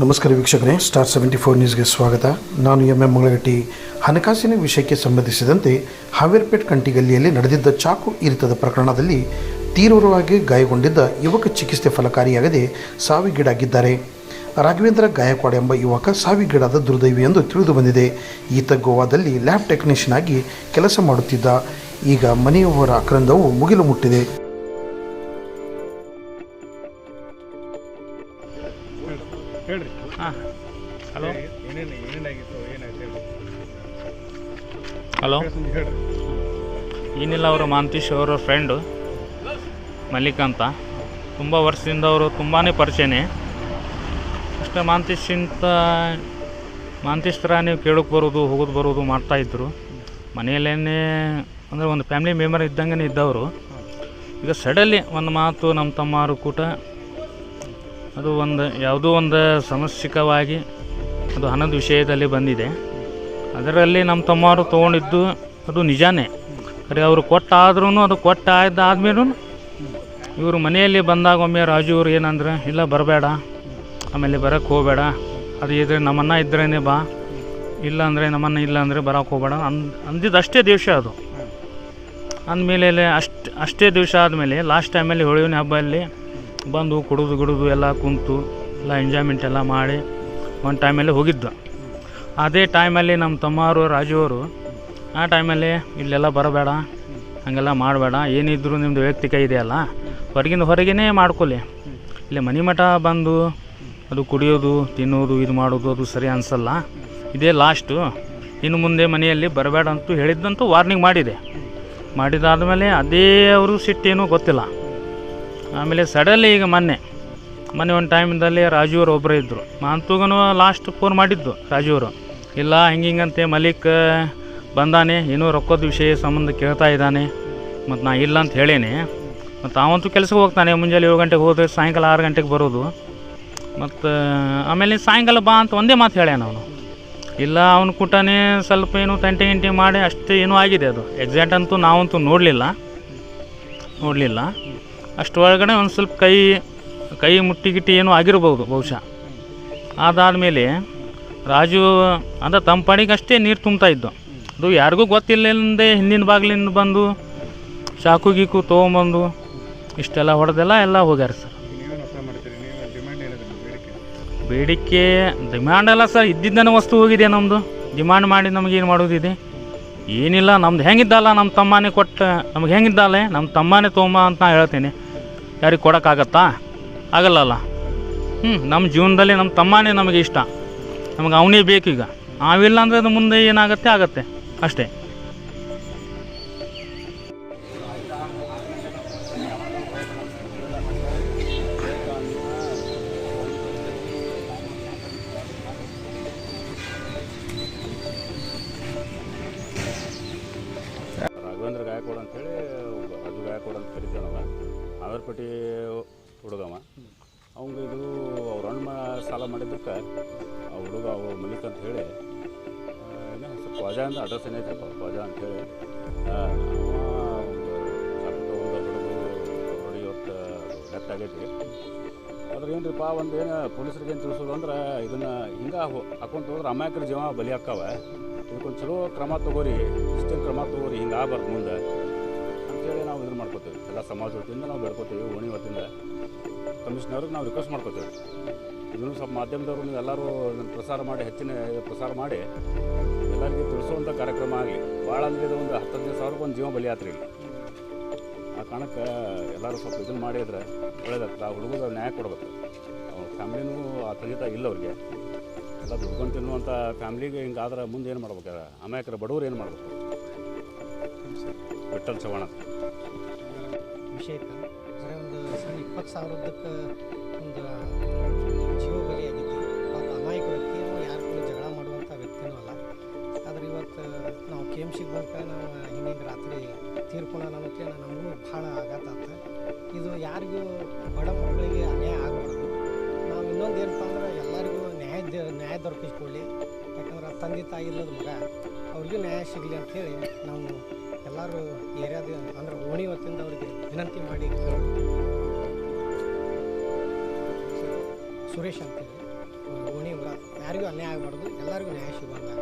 ನಮಸ್ಕಾರ ವೀಕ್ಷಕರೇ star seventy four ನ್ಯೂಸ್ಗೆ ಸ್ವಾಗತ. ನಾನು ಎಂ ಎಂ ಮಂಗಳಗಟ್ಟಿ. ಹಣಕಾಸಿನ ವಿಷಯಕ್ಕೆ ಸಂಬಂಧಿಸಿದಂತೆ ಹಾವೇರ್ಪೇಟ್ ಕಂಟಿಗಲ್ಲಿಯಲ್ಲಿ ನಡೆದಿದ್ದ ಚಾಕು ಇರಿತದ ಪ್ರಕರಣದಲ್ಲಿ ತೀವ್ರವಾಗಿ ಗಾಯಗೊಂಡಿದ್ದ ಯುವಕ ಚಿಕಿತ್ಸೆ ಫಲಕಾರಿಯಾಗದೆ ಸಾವಿಗೀಡಾಗಿದ್ದಾರೆ. ರಾಘವೇಂದ್ರ ಗಾಯಕ್ವಾಡ್ ಎಂಬ ಯುವಕ ಸಾವಿಗೀಡಾದ ದುರ್ದೈವಿ ಎಂದು ತಿಳಿದು ಬಂದಿದೆ. ಈತ ಗೋವಾದಲ್ಲಿ ಲ್ಯಾಬ್ ಟೆಕ್ನಿಷಿಯನ್ ಆಗಿ ಕೆಲಸ ಮಾಡುತ್ತಿದ್ದ. ಈಗ ಮನೆಯವರ ಆಕ್ರಂದವು ಮುಗಿಲು ಮುಟ್ಟಿದೆ. ಹೇಳ್ರಿ. ಹಾಂ. ಹಲೋ? ಏನೇನು ಏನೇನಾಗಿತ್ತು ಏನಾಯ್ತು ಹೇಳಿ ಹಲೋ? ಹೇಳ್ರಿ. ಏನಿಲ್ಲ ಅವರು ಮಾಂತೀಶ್ ಅವರ ಫ್ರೆಂಡು ಮಲ್ಲಿಕ್ ಅಂತ ತುಂಬ ವರ್ಷದಿಂದ ಅವರು ತುಂಬಾ ಪರಿಚಯನೇ. ಅಷ್ಟೇ ಮಾಂತೀಶಿಂತ ಮಾಂತೀಶ್ ಥರ ನೀವು ಕೇಳೋಕೆ ಬರೋದು ಹೋಗೋದು ಬರೋದು ಮಾಡ್ತಾಯಿದ್ರು ಮನೆಯಲ್ಲೇ ಅಂದರೆ ಒಂದು ಫ್ಯಾಮಿಲಿ ಮೆಂಬರ್ ಇದ್ದಂಗೆ ಇದ್ದವರು. ಈಗ ಸಡನ್ಲಿ ಒಂದು ಮಾತು ನಮ್ಮ ತಮ್ಮಾರು ಕೂಟ ಅದು ಒಂದು, ಯಾವುದೋ ಒಂದು ಸಮಸ್ಯಕವಾಗಿ ಅದು ಹಣದ ವಿಷಯದಲ್ಲಿ ಬಂದಿದೆ. ಅದರಲ್ಲಿ ನಮ್ಮ ತಮ್ಮವರು ತೊಗೊಂಡಿದ್ದು ಅದು ನಿಜಾನೇ. ಖರೆ ಅವರು ಕೊಟ್ಟಾದ್ರೂ ಅದು ಕೊಟ್ಟ ಆದ್ಮೇಲೂ ಇವರು ಮನೆಯಲ್ಲಿ ಬಂದಾಗ ಒಮ್ಮೆ ರಾಜು ಅವ್ರು ಏನಂದ್ರೆ, ಇಲ್ಲ ಬರಬೇಡ, ಆಮೇಲೆ ಬರೋಕ್ಕೆ ಹೋಗಬೇಡ, ಅದು ಇದ್ರೆ ನಮ್ಮನ್ನ ಇದ್ರೇ ಬಾ ಇಲ್ಲ ಅಂದರೆ ನಮ್ಮನ್ನ ಇಲ್ಲ ಅಂದರೆ ಬರೋಕ್ಕೆ ಹೋಗಬೇಡ ಅಂದ್ ಅಂದಿದ್ದು ಅಷ್ಟೇ ದಿವಸ ಅದು. ಅಂದಮೇಲೆ ಅಷ್ಟು, ಅಷ್ಟೇ ದಿವಸ ಆದಮೇಲೆ ಲಾಸ್ಟ್ ಟೈಮಲ್ಲಿ ಹಬ್ಬ ಹಬ್ಬದಲ್ಲಿ ಬಂದು ಕುಡಿದು ಗುಡಿದು ಎಲ್ಲ ಕುಂತು ಎಲ್ಲ ಎಂಜಾಯ್ಮೆಂಟ್ ಎಲ್ಲ ಮಾಡಿ ಒಂದು ಟೈಮಲ್ಲಿ ಹೋಗಿದ್ದ. ಅದೇ ಟೈಮಲ್ಲಿ ನಮ್ಮ ತಮ್ಮವರು ರಾಜು ಅವರು ಆ ಟೈಮಲ್ಲಿ ಇಲ್ಲೆಲ್ಲ ಬರಬೇಡ, ಹಂಗೆಲ್ಲ ಮಾಡಬೇಡ, ಏನಿದ್ರು ನಿಮ್ಮದು ವೈಯಕ್ತಿಕ ಇದೆಯಲ್ಲ, ಹೊರಗಿಂದ ಹೊರಗೇ ಮಾಡ್ಕೊಳ್ಳಿ ಇಲ್ಲಿ ಮನೆ ಮಠ ಬಂದು ಅದು ಕುಡಿಯೋದು, ತಿನ್ನೋದು, ಇದು ಮಾಡೋದು ಅದು ಸರಿ ಅನಿಸಲ್ಲ. ಇದೇ ಲಾಸ್ಟು ಇನ್ನು ಮುಂದೆ ಮನೆಯಲ್ಲಿ ಬರಬೇಡ ಅಂತೂ ಹೇಳಿದ್ದಂತೂ ವಾರ್ನಿಂಗ್ ಮಾಡಿದೆ. ಮಾಡಿದಾದ್ಮೇಲೆ ಅದೇ ಅವರು ಸಿಟ್ಟೇನೂ ಗೊತ್ತಿಲ್ಲ. ಆಮೇಲೆ ಸಡನ್ಲಿ ಈಗ ಮೊನ್ನೆ ಮೊನ್ನೆ ಒಂದು ಟೈಮಿಂದಲ್ಲಿ ರಾಜು ಅವರು ಒಬ್ಬರೇ ಇದ್ದರು ಮಾಂತೂಗನು ಲಾಸ್ಟ್ ಫೋನ್ ಮಾಡಿದ್ದು ರಾಜು ಅವರು. ಇಲ್ಲ, ಹಿಂಗೆ ಹಿಂಗಂತೆ ಮಲಿಕ್ ಬಂದಾನೆ, ಏನೋ ರೊಕ್ಕದ ವಿಷಯ, ಸಂಬಂಧ ಕೇಳ್ತಾ ಇದ್ದಾನೆ. ಮತ್ತು ನಾ ಇಲ್ಲ ಅಂತ ಹೇಳೇನೆ. ಮತ್ತು ಅವಂತೂ ಕೆಲಸಕ್ಕೆ ಹೋಗ್ತಾನೆ, ಮುಂಜಾನೆ ಏಳು ಗಂಟೆಗೆ ಹೋದ್ರೆ ಸಾಯಂಕಾಲ ಆರು ಗಂಟೆಗೆ ಬರೋದು. ಮತ್ತು ಆಮೇಲೆ ಸಾಯಂಕಾಲ ಬಾ ಅಂತ ಒಂದೇ ಮಾತು ಹೇಳ್ಯಾನ ಅವನು. ಇಲ್ಲ, ಅವನು ಕೂಟನೇ ಸ್ವಲ್ಪ ಏನು ತಂಟೆ ಗಿಂಟೆ ಮಾಡಿ ಅಷ್ಟೇ ಏನೂ ಆಗಿದೆ ಅದು. ಎಕ್ಸಾಕ್ಟ್ ಅಂತೂ ನಾವಂತೂ ನೋಡಲಿಲ್ಲ. ನೋಡಲಿಲ್ಲ. ಅಷ್ಟರೊಳಗಡೆ ಒಂದು ಸ್ವಲ್ಪ ಕೈ ಕೈ ಮುಟ್ಟಿ ಗಿಟ್ಟಿ ಏನೋ ಆಗಿರ್ಬೋದು ಬಹುಶಃ. ಅದಾದಮೇಲೆ ರಾಜು ಅಂದ್ರೆ ತಮ್ಮ ಪಾಡಿಗೆ ಅಷ್ಟೇ ನೀರು ತುಂಬ್ತಾ ಇದ್ದು. ಅದು ಯಾರಿಗೂ ಗೊತ್ತಿಲ್ಲದೆ ಹಿಂದಿನ ಬಾಗಿಲಿಂದ ಬಂದು ಚಾಕು ಗೀಕು ತೊಗೊಂಬಂದು ಇಷ್ಟೆಲ್ಲ ಹೊಡೆದೆಲ್ಲ ಎಲ್ಲ ಹೋಗ್ಯಾರ ಸರ್. ಬೇಡಿಕೆ, ಡಿಮ್ಯಾಂಡ್ ಅಲ್ಲ ಸರ್ ಇದ್ದಿದ್ದನೇ ವಸ್ತು ಹೋಗಿದೆ ನಮ್ಮದು ಡಿಮ್ಯಾಂಡ್ ಮಾಡಿ ನಮಗೇನು ಮಾಡೋದಿದೆ? ಏನಿಲ್ಲ, ನಮ್ದು ಹೆಂಗಿದ್ದಲ್ಲ ನಮ್ಮ ತಮ್ಮನೇ ಕೊಟ್ಟ, ನಮ್ಗೆ ಹೆಂಗಿದ್ದಾಲೆ ನಮ್ಮ ತಮ್ಮನೇ ತೊಗೊಂಬ ಅಂತ ನಾ ಹೇಳ್ತೀನಿ. ಯಾರಿಗೆ ಕೊಡೋಕ್ಕಾಗತ್ತಾ? ಆಗಲ್ಲಲ್ಲ. ಹ್ಞೂ ನಮ್ಮ ಜೀವನದಲ್ಲಿ ನಮ್ಮ ತಮ್ಮನೇ ನಮಗೆ ಇಷ್ಟ. ನಮಗೆ ಅವನೇ ಬೇಕೀಗ. ನಾವಿಲ್ಲ ಅಂದರೆ ಅದು ಮುಂದೆ ಏನಾಗುತ್ತೆ, ಆಗತ್ತೆ. ಅಷ್ಟೇ. ರಾಘವೇಂದ್ರ ಗಾಯಕ್ವಾಡ್ ಅಂತೇಳಿ ಅದು ಗಾಯಕ್ವಾಡ್ ಅಂತ ಕರಿತೇವೆ ಆವರ್ಪಟ್ಟಿ ಹುಡುಗವ. ಅವಂಗ ಇದು ಅವ್ರ ಅಣ್ಣ ಸಾಲ ಮಾಡಿದ್ದಕ್ಕೆ ಆ ಹುಡುಗ ಅವ ಮಲಿಕ್ ಅಂತ ಹೇಳಿ ಸ್ವಲ್ಪ ಖ್ವಾಜಾ ಅಂತ ಅಡ್ರೆಸ್ ಏನೈತಪ್ಪ ಖ್ವಾಜಾ ಅಂತೇಳಿ ಆ, ಅವ ಒಂದು ಚಾಕು ತಗೊಂಡು ಹುಡುಗ ಹೊಡಿ ಇವತ್ತು ಅದ್ರ ಏನ್ರಿಪ್ಪ ಒಂದು ಏನು ಪೊಲೀಸರಿಗೆ ಏನು ತಿಳಿಸೋದು ಅಂದ್ರೆ ಇದನ್ನು ಹಿಂಗೆ ಹಾಕೊಂತ ಹೋದ್ರೆ ಅಮಾಯಕರ ಜೀವ ಬಲಿ ಹಾಕವ. ಇದಕ್ಕೊಂದು ಚಲೋ ಕ್ರಮ ತಗೋರಿ ಇಷ್ಟೇ ಕ್ರಮ ತಗೋರಿ ಹಿಂಗೆ ಆಗ್ಬಾರ್ದು ಮುಂದೆ. ಅಂತೇಳಿ ನಾವು ಇದನ್ನು ಮಾಡ್ಕೋತೀವಿ. ಎಲ್ಲ ಸಮಾಜ ವತಿಯಿಂದ ನಾವು ಬೇಡ್ಕೋತೀವಿ, ಓಣಿ ವತಿಯಿಂದ. ಕಮಿಷನರ್ಗೆ ನಾವು ರಿಕ್ವೆಸ್ಟ್ ಮಾಡ್ಕೋತೀವಿ. ಇದನ್ನು ಸ್ವಲ್ಪ ಮಾಧ್ಯಮದವರು ನೀವು ಎಲ್ಲರೂ ಪ್ರಸಾರ ಮಾಡಿ, ಹೆಚ್ಚಿನ ಪ್ರಸಾರ ಮಾಡಿ, ಎಲ್ಲರಿಗೂ ತಿಳಿಸುವಂಥ ಕಾರ್ಯಕ್ರಮ ಆಗಲಿ. ಭಾಳ ಅಂದರೆ ಇದು ಒಂದು ಹತ್ತು ಹದಿನೈದು ಸಾವಿರಕ್ಕೆ ಒಂದು ಜೀವ ಬಲಿಯಾತ್ರಿ. ಆ ಕಾರಣಕ್ಕೆ ಎಲ್ಲರೂ ಸ್ವಲ್ಪ ಇದನ್ನು ಮಾಡಿದ್ರೆ ಒಳ್ಳೇದಾಗ್ತದೆ. ಆ ಹುಡುಗರು ನ್ಯಾಯ ಕೊಡಬೇಕು. ಅವ್ರ ಫ್ಯಾಮ್ಲಿನೂ ಆ ತಾಯಿ ಇಲ್ಲ ಅವ್ರಿಗೆ. ಎಲ್ಲ ದುಡ್ಕೊಂಡು ತಿನ್ನುವಂಥ ಫ್ಯಾಮ್ಲಿಗೆ ಹಿಂಗಾದ್ರೆ ಮುಂದೆ ಏನು ಮಾಡ್ಬೇಕು? ಅಮಾಯಕರ ಬಡವ್ರು ಏನು ಮಾಡ್ಬೇಕು? ವಿಠಲ್ ಚವ್ಹಾಣ ಅಂತ. ಇತ್ತು. ಒಂದು ಸಣ್ಣ ಇಪ್ಪತ್ತು ಸಾವಿರದಕ್ಕೆ ಒಂದು ಜೀವ ಬಲಿ ಆಗೈತಿ ಪಾಪ ಅಮಾಯಕ ವ್ಯಕ್ತಿ ಯಾರು ಕೂಡ ಜಗಳ ಮಾಡುವಂಥ ವ್ಯಕ್ತಿನೂ ಅಲ್ಲ. ಆದ್ರೆ ಇವತ್ತು ನಾವು ಕೆ ಎಂ ಸಿಗೆ ಬಂದ ನಾವು ಹಿಂದಿನ ರಾತ್ರಿ ತೀರ್ಕೊಳ ಅನ್ನೋಕ್ಕೆ ನಮಗೂ ಭಾಳ ಆಘಾತ ಆತ. ಇದು ಯಾರಿಗೂ ಬಡ ಮಕ್ಕಳಿಗೆ ಅನ್ಯಾಯ ಆಗಬಾರ್ದು. ನಾವು ಇನ್ನೊಂದು ಏನಪ್ಪ ಅಂದ್ರೆ ಎಲ್ಲರಿಗೂ ನ್ಯಾಯ ನ್ಯಾಯ ದೊರಕಿಸ್ಕೊಳ್ಳಿ. ಯಾಕಂದ್ರೆ ತಂದೆ ತಾಯಿ ಇಲ್ಲದ ಮಗ, ಅವ್ರಿಗೂ ನ್ಯಾಯ ಸಿಗಲಿ ಹೇಳಿ ನಾವು ಎಲ್ಲರೂ ಏರಿಯಾದ ಅಂದ್ರೆ ಓಣಿ ಹೊತ್ತಿಂದ ಅವರಿಗೆ ವಿನಂತಿ ಮಾಡಿ. ಸುರೇಶ್ ಅಂತ ಓಣಿ ಕೂಡ ಯಾರಿಗೂ ಅನ್ಯಾಯ ಆಗಬಾರ್ದು ಎಲ್ಲರಿಗೂ ನ್ಯಾಯ ವಿನಂತಿ